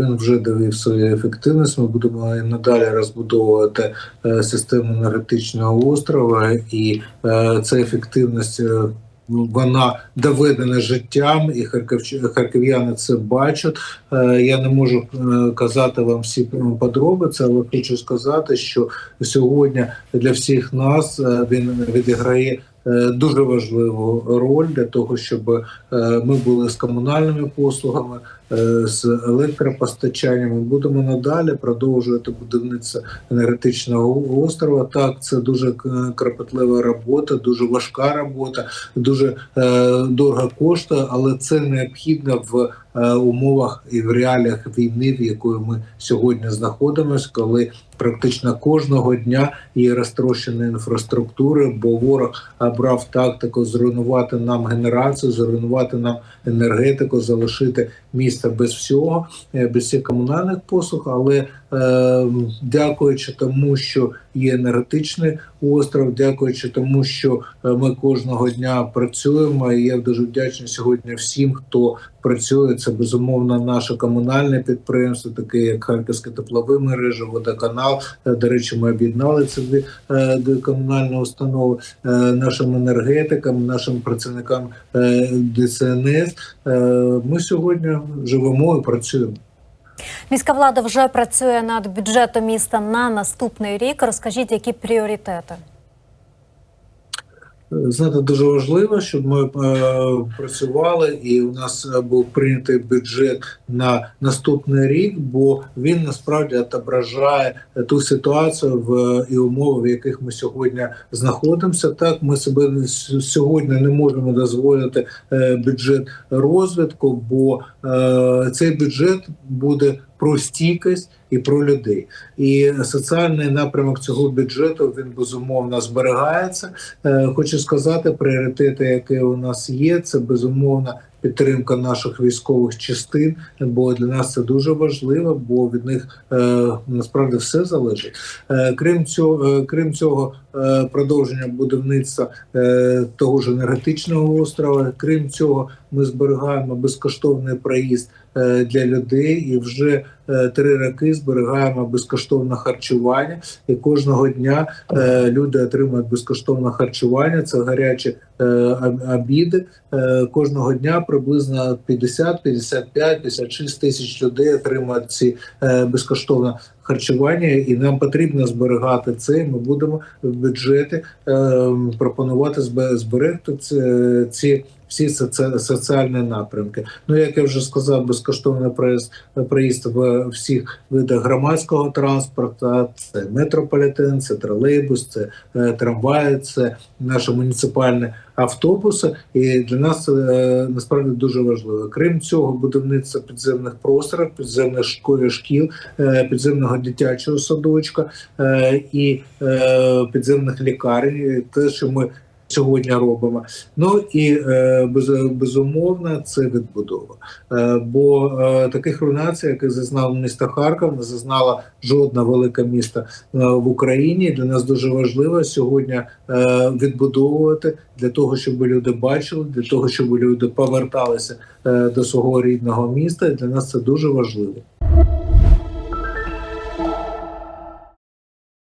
він вже довів свою ефективність. Ми будемо надалі розбудовувати е, систему енергетичного острова, і е, ця ефективність. е, Вона доведена життям, і харків'яни це бачать. Я не можу казати вам всі подробиці, але хочу сказати, що сьогодні для всіх нас він відіграє дуже важливу роль для того, щоб ми були з комунальними послугами, з електропостачанням. Ми будемо надалі продовжувати будівництво енергетичного острова. Так, це дуже е, кропітлива робота, дуже важка робота, дуже е, дорого коштує, але це необхідно в е, умовах і в реаліях війни, в якої ми сьогодні знаходимося, коли практично кожного дня є розтрощена інфраструктура, бо ворог обрав тактику зруйнувати нам генерацію, зруйнувати нам енергетику, залишити місто без всього, е, без всіх комунальних послуг. Але е, дякуючи тому, що є енергетичний остров, дякуючи тому, що е, ми кожного дня працюємо. І я дуже вдячний сьогодні всім, хто працює. Це безумовно наше комунальне підприємство, таке як Харківське теплові мережі, водоканал. Е, До речі, ми об'єднали ці дві, е, дві комунальні установи нашим енергетикам, нашим працівникам ДСНС. Ми сьогодні живемо і працюємо. Міська влада вже працює над бюджетом міста на наступний рік. Розкажіть, які пріоритети? Знаєте, дуже важливо, щоб ми е, працювали, і у нас е, був прийнятий бюджет на наступний рік, бо він насправді відображає ту ситуацію в і умови, в яких ми сьогодні знаходимося. Так, ми себе сьогодні не можемо дозволити е, бюджет розвитку, бо е, цей бюджет буде про стійкість і про людей. І соціальний напрямок цього бюджету він безумовно зберігається. Е, Хочу сказати, пріоритети, які у нас є, це безумовно підтримка наших військових частин, бо для нас це дуже важливо, бо від них е, насправді все залежить. Е, крім цього, е, крім цього, е, продовження будівництва е, того ж енергетичного острова. Крім цього, ми зберігаємо безкоштовний проїзд е, для людей і вже три роки зберігаємо безкоштовне харчування. І кожного дня е, люди отримують безкоштовне харчування. Це гарячі е, обіди. Е, кожного дня приблизно 50, 55, 56 тисяч людей отримують ці е, безкоштовне харчування, і нам потрібно зберігати це. Ми будемо в бюджеті е, пропонувати збе- зберегти ці всі соці- соціальні напрямки. Ну як я вже сказав, безкоштовний проїзд, проїзд в всіх видах громадського транспорту. Це метрополітен, це тролейбус, це е, трамваї, це наші муніципальні автобуси. І для нас е, насправді дуже важливо. Крім цього, будівництво підземних просторів, підземних шкіл, е, підземного дитячого садочка і підземних лікарень. Те, що ми сьогодні робимо. Ну і е, без, безумовно, це відбудова. Е, бо е, таких руйнацій, яких зазнало місто Харків, не зазнало жодне велике місто в Україні. Для нас дуже важливо сьогодні відбудовувати для того, щоб люди бачили, для того, щоб люди поверталися до свого рідного міста. Для нас це дуже важливо.